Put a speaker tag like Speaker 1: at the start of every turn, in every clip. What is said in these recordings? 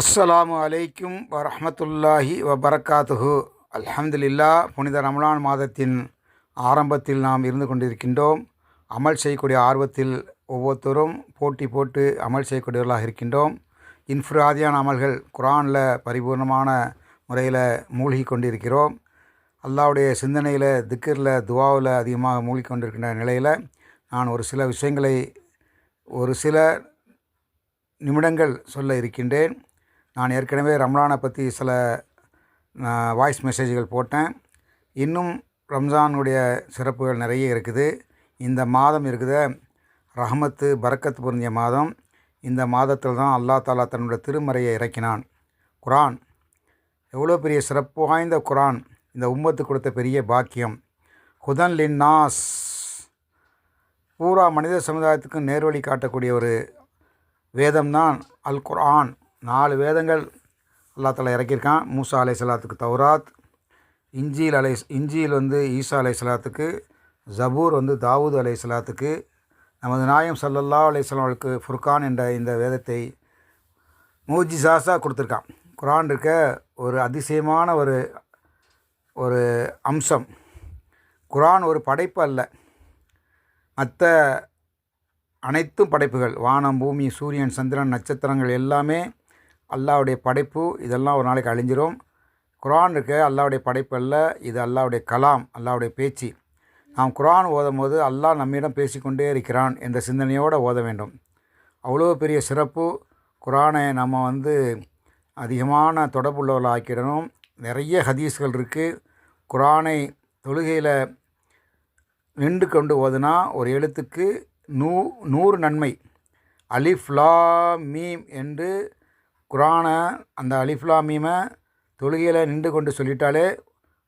Speaker 1: அஸ்ஸலாமு அலைக்கும் வரஹ்மத்துல்லாஹி வபரகாத்துஹு அல்ஹம்துலில்லா புனித ரமலான் மாதத்தின் ஆரம்பத்தில் நாம் இருந்து கொண்டிருக்கின்றோம். அமல் செய்யக்கூடிய ஆர்வத்தில் ஒவ்வொருத்தரும் போட்டி போட்டு அமல் செய்யக்கூடியவர்களாக இருக்கின்றோம். இன்ஃப்ராதியான அமல்கள் குரானில் பரிபூர்ணமான முறையில் மூழ்கி கொண்டிருக்கிறோம். அல்லாவுடைய சிந்தனையில் திக்கரில் துவாவில் அதிகமாக மூழ்கி கொண்டிருக்கின்ற நிலையில் நான் ஒரு சில விஷயங்களை ஒரு சில நிமிடங்கள் சொல்ல இருக்கின்றேன். நான் ஏற்கனவே ரம்லானை பற்றி சில வாய்ஸ் மெசேஜ்கள் போட்டேன். இன்னும் ரம்ஜானுடைய சிறப்புகள் நிறைய இருக்குது. இந்த மாதம் இருக்குது ரஹமத்து பரக்கத்து புரிஞ்ச மாதம். இந்த மாதத்தில் தான் அல்லா தாலா தன்னுடைய திருமறையை இறக்கினான். குரான் எவ்வளோ பெரிய சிறப்பு வாய்ந்த குரான். இந்த உம்மத்து கொடுத்த பெரிய பாக்கியம். ஹுதன் லின்னாஸ். பூரா மனித சமுதாயத்துக்கு நேர்வழி காட்டக்கூடிய ஒரு வேதம்தான் அல் குர்ஆன். நாலு வேதங்கள் அல்லா தலா இறக்கியிருக்கான். மூசா அலை சலாத்துக்கு தௌராத் இஞ்சியில் அலை இஞ்சியில் வந்து ஈசா அலை சலாத்துக்கு ஜபூர் வந்து தாவூத் அலை சலாத்துக்கு நமது நாயம் சல்லல்லா அலையாமலுக்கு ஃபுர்கான் என்ற இந்த வேதத்தை மூஜிசாஸா கொடுத்துருக்கான். குரான் இருக்க ஒரு அதிசயமான ஒரு ஒரு அம்சம். குரான் ஒரு படைப்பு அல்ல. மற்ற அனைத்தும் படைப்புகள். வானம் பூமி சூரியன் சந்திரன் நட்சத்திரங்கள் எல்லாமே அல்லாவுடைய படைப்பு இதெல்லாம் ஒரு நாளைக்கு அழிஞ்சிரும். குரான் இருக்க அல்லாவுடைய படைப்பு அல்ல இது அல்லாவுடைய கலாம் அல்லாவுடைய பேச்சு. நாம் குரான் ஓதும் போது அல்லாஹ் நம்மிடம் பேசிக்கொண்டே இருக்கிறான் என்ற சிந்தனையோடு ஓத வேண்டும். அவ்வளோ பெரிய சிறப்பு. குரானை நம்ம வந்து அதிகமான தொடர்புள்ளவர்கள் ஆக்கிடணும் நிறைய ஹதீஸ்கள் இருக்குது குரானை தொழுகையில் நின்று கொண்டு ஓதுனா ஒரு எழுத்துக்கு நூ நூறு நன்மை. அலிஃப்லா மீம் என்று குரானை அந்த அலிஃப்லாமீமை தொழுகையில் நின்று கொண்டு சொல்லிட்டாலே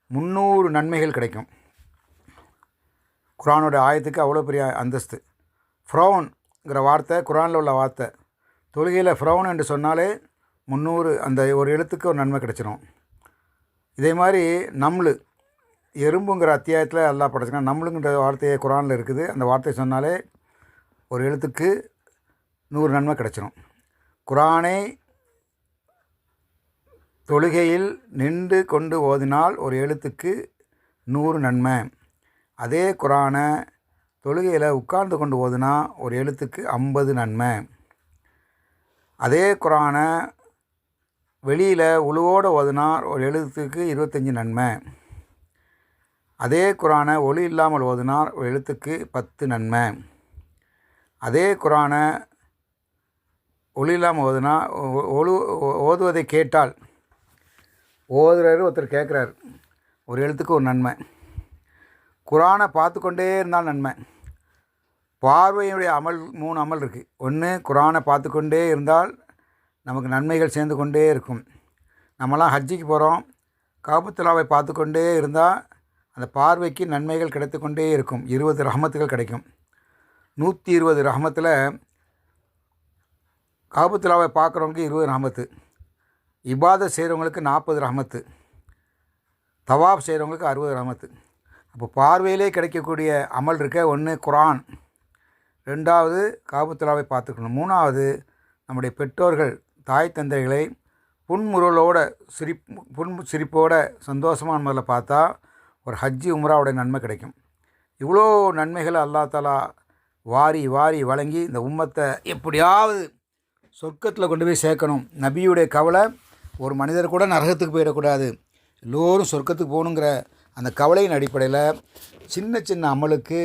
Speaker 1: முந்நூறு நன்மைகள் கிடைக்கும். குரானோட ஆயத்துக்கு அவ்வளோ பெரிய அந்தஸ்து. ஃப்ரௌன்ங்கிற வார்த்தை குரானில் உள்ள வார்த்தை. தொழுகையில் ஃப்ரௌன் என்று சொன்னாலே முந்நூறு அந்த ஒரு எழுத்துக்கு ஒரு நன்மை கிடச்சிரும். இதே மாதிரி நம்லு எறும்புங்கிற அத்தியாயத்தில் எல்லாம் படைச்சிருக்கான். நம்மளுங்கிற வார்த்தையே குரானில் இருக்குது. அந்த வார்த்தையை சொன்னாலே ஒரு எழுத்துக்கு நூறு நன்மை கிடச்சிரும். குரானை தொழுகையில் நின்று கொண்டு ஓதினால் ஒரு எழுத்துக்கு நூறு நன்மை. அதே குரானை தொழுகையில் உட்கார்ந்து கொண்டு ஓதுனா ஒரு எழுத்துக்கு ஐம்பது நன்மை. அதே குரானை வெளியில் உழுவோடு ஓதுனா ஒரு எழுத்துக்கு இருபத்தஞ்சி நன்மை. அதே குரானை ஒளி இல்லாமல் ஓதுனால் ஒரு எழுத்துக்கு பத்து நன்மை. அதே குரானை ஒளி இல்லாமல் ஓதுனா ஒழு ஓதுவதை கேட்டால் ஓதுறாரு ஒருத்தர் கேட்குறாரு ஒரு எழுத்துக்கு ஒரு நன்மை. குரானை பார்த்து கொண்டே இருந்தால் நன்மை. பார்வையுடைய அமல் மூணு அமல் இருக்குது ஒன்று குரானை பார்த்து கொண்டே இருந்தால் நமக்கு நன்மைகள் சேர்ந்து கொண்டே இருக்கும். நம்மலாம் ஹஜ்ஜிக்கு போகிறோம் காபத்துலாவை பார்த்து கொண்டே இருந்தால் அந்த பார்வைக்கு நன்மைகள் கிடைத்து கொண்டே இருக்கும். இருபது ரஹமத்துகள் கிடைக்கும். நூற்றி இருபது ரஹமத்தில் காபத்துலாவை பார்க்குறவங்களுக்கு இருபது ரஹமத்து. இபாதை செய்கிறவங்களுக்கு நாற்பது ரஹமத்து. தவாப் செய்கிறவங்களுக்கு அறுபது ரஹமத்து. அப்போ பார்வையிலே கிடைக்கக்கூடிய அமல் இருக்க ஒன்று குரான். ரெண்டாவது காபுத்துலாவை பார்த்துக்கணும். மூணாவது நம்முடைய பெற்றோர்கள் தாய் தந்தைகளை புன்முருளோட சிரிப் புன் சிரிப்போட சந்தோஷமான முறையில் பார்த்தா ஒரு ஹஜ்ஜி உம்ராவுடைய நன்மை கிடைக்கும். இவ்வளோ நன்மைகளை அல்லா தாலா வாரி வாரி வழங்கி இந்த உம்மத்தை எப்படியாவது சொர்க்கத்தில் கொண்டு போய் சேர்க்கணும். நபியுடைய கவலை ஒரு மனிதர் கூட நரகத்துக்கு போயிடக்கூடாது. எல்லோரும் சொர்க்கத்துக்கு போகணுங்கிற அந்த கவலையின் அடிப்படையில் சின்ன சின்ன அமலுக்கு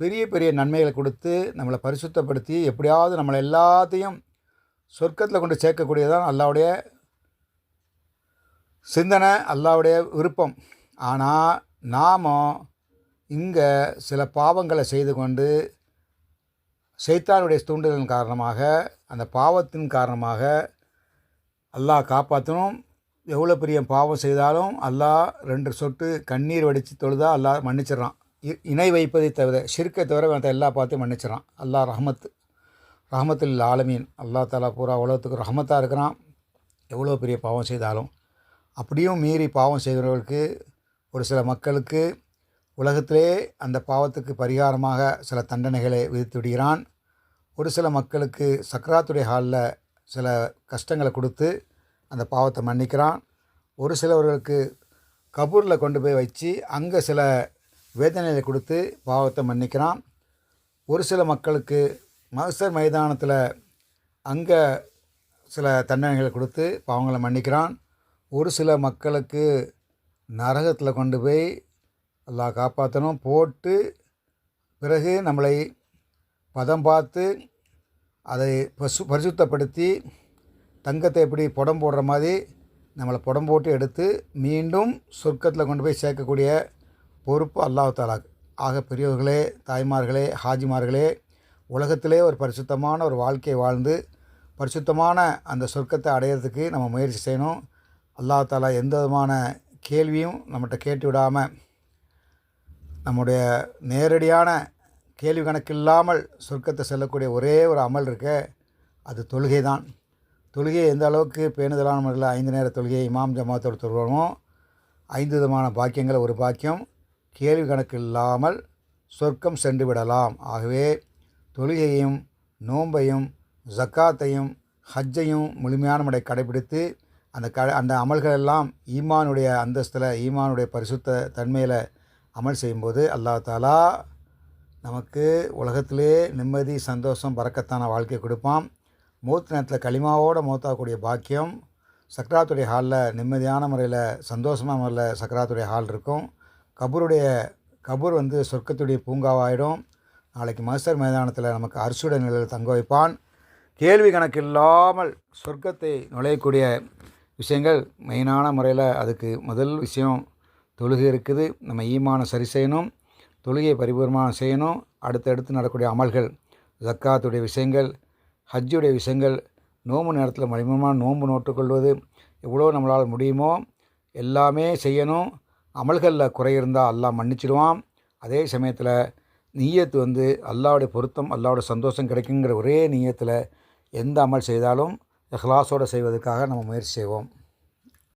Speaker 1: பெரிய பெரிய நன்மைகளை கொடுத்து நம்மளை பரிசுத்தப்படுத்தி எப்படியாவது நம்மளை எல்லாத்தையும் சொர்க்கத்தில் கொண்டு சேர்க்கக்கூடியதான் அல்லாவுடைய சிந்தனை அல்லாவுடைய விருப்பம். ஆனால் நாம் இங்கே சில பாவங்களை செய்து கொண்டு சைத்தானுடைய தூண்டுதலின் காரணமாக அந்த பாவத்தின் காரணமாக அல்லாஹ் காப்பாற்றணும் எவ்வளோ பெரிய பாவம் செய்தாலும் அல்லாஹ் ரெண்டு சொட்டு கண்ணீர் வடித்து தொழுதா அல்லாஹ் மன்னிச்சிடறான். இணை வைப்பதை தவிர ஷிர்க்கை தவிர மற்ற எல்லா பார்த்தையும் மன்னிச்சிடறான். அல்லாஹ் ரஹமத் ரஹமத்தில் ஆலமீன். அல்லா தாலா பூரா உலகத்துக்கு ரஹமத்தாக இருக்கிறான். எவ்வளோ பெரிய பாவம் செய்தாலும். அப்படியும் மீறி பாவம் செய்கிறவர்களுக்கு ஒரு சில மக்களுக்கு உலகத்திலே அந்த பாவத்துக்கு பரிகாரமாக சில தண்டனைகளை விதித்து விடுகிறான். ஒரு சில மக்களுக்கு சக்கராத்துடைய ஹாலில் சில கஷ்டங்களை கொடுத்து அந்த பாவத்தை மன்னிக்கிறான். ஒரு சிலவர்களுக்கு கபூரில் கொண்டு போய் வச்சு அங்கே சில வேதனைகளை கொடுத்து பாவத்தை மன்னிக்கிறான். ஒரு சில மக்களுக்கு மகசர் மைதானத்தில் அங்கே சில தண்டனைகளை கொடுத்து பாவங்களை மன்னிக்கிறான். ஒரு சில மக்களுக்கு நரகத்தில் கொண்டு போய் எல்லா காப்பாற்றணும் போட்டு பிறகு நம்மளை பதம் பார்த்து அதை பசு பரிசுத்தப்படுத்தி தங்கத்தை எப்படி புடம் போடுற மாதிரி நம்மளை புடம் போட்டு எடுத்து மீண்டும் சொர்க்கத்தில் கொண்டு போய் சேர்க்கக்கூடிய பொறுப்பு அல்லாஹ் ஆக பெரியவர்களே தாய்மார்களே ஹாஜிமார்களே உலகத்திலே ஒரு பரிசுத்தமான ஒரு வாழ்க்கையை வாழ்ந்து பரிசுத்தமான அந்த சொர்க்கத்தை அடையிறதுக்கு நம்ம முயற்சி செய்யணும். அல்லாஹ் தாலா எந்த விதமான கேள்வியும் நம்மகிட்ட கேட்டு விடாமல் நம்முடைய நேரடியான கேள்வி கணக்கில்லாமல் சொர்க்கத்தை செல்லக்கூடிய ஒரே ஒரு அமல் இருக்க அது தொழுகை தான் தொழுகையை எந்த அளவுக்கு பேணுதலான முறையில் ஐந்து நேர தொழுகையை இமாம் ஜமாத்தோடு தொழுவோமோ ஐந்து விதமான பாக்கியங்கள் ஒரு பாக்கியம். கேள்வி கணக்கு இல்லாமல் சொர்க்கம் சென்று விடலாம். ஆகவே தொழுகையையும் நோன்பையும் ஜக்காத்தையும் ஹஜ்ஜையும் முழுமையான முறை கடைபிடித்து அந்த க அந்த அமல்கள் எல்லாம் ஈமானுடைய அந்தஸ்தில் ஈமானுடைய பரிசுத்த தன்மையில் அமல் செய்யும்போது அல்லாஹ் தாலா நமக்கு உலகத்திலே நிம்மதி சந்தோஷம் பறக்கத்தான வாழ்க்கை கொடுப்பான். மூத்த நேரத்தில் களிமாவோடு மூத்தாகக்கூடிய பாக்கியம் சக்கராத்துடைய ஹாலில் நிம்மதியான முறையில் சந்தோஷமான முறையில் சக்கராத்துடைய ஹால் இருக்கும். கபூருடைய கபூர் வந்து சொர்க்கத்துடைய பூங்காவாயிடும். நாளைக்கு மஸ்டர் மைதானத்தில் நமக்கு அரசுடைய நிலையில் தங்க வைப்பான். கேள்வி கணக்கு இல்லாமல் சொர்க்கத்தை நுழையக்கூடிய விஷயங்கள் மெயினான முறையில் அதுக்கு முதல் விஷயம் தொழுகை இருக்குது. நம்ம ஈமானம் சரி செய்யணும். தொழுகையை பரிபூர்ணமாக செய்யணும். அடுத்தடுத்து நடக்கக்கூடிய அமல்கள் ஜக்காத்துடைய விஷயங்கள் ஹஜ்ஜுடைய விஷயங்கள் நோம்பு நேரத்தில் மலிமமாக நோம்பு நோட்டுக்கொள்வது எவ்வளோ நம்மளால் முடியுமோ எல்லாமே செய்யணும். அமல்களில் குறை இருந்தால் எல்லாம் மன்னிச்சிடுவான். அதே சமயத்தில் நீயத்து வந்து அல்லாவுடைய பொருத்தம் அல்லாவுடைய சந்தோஷம் கிடைக்குங்கிற ஒரே நீயத்தில் எந்த அமல் செய்தாலும் இஹ்லாஸோடு செய்வதற்காக நம்ம முயற்சி செய்வோம்.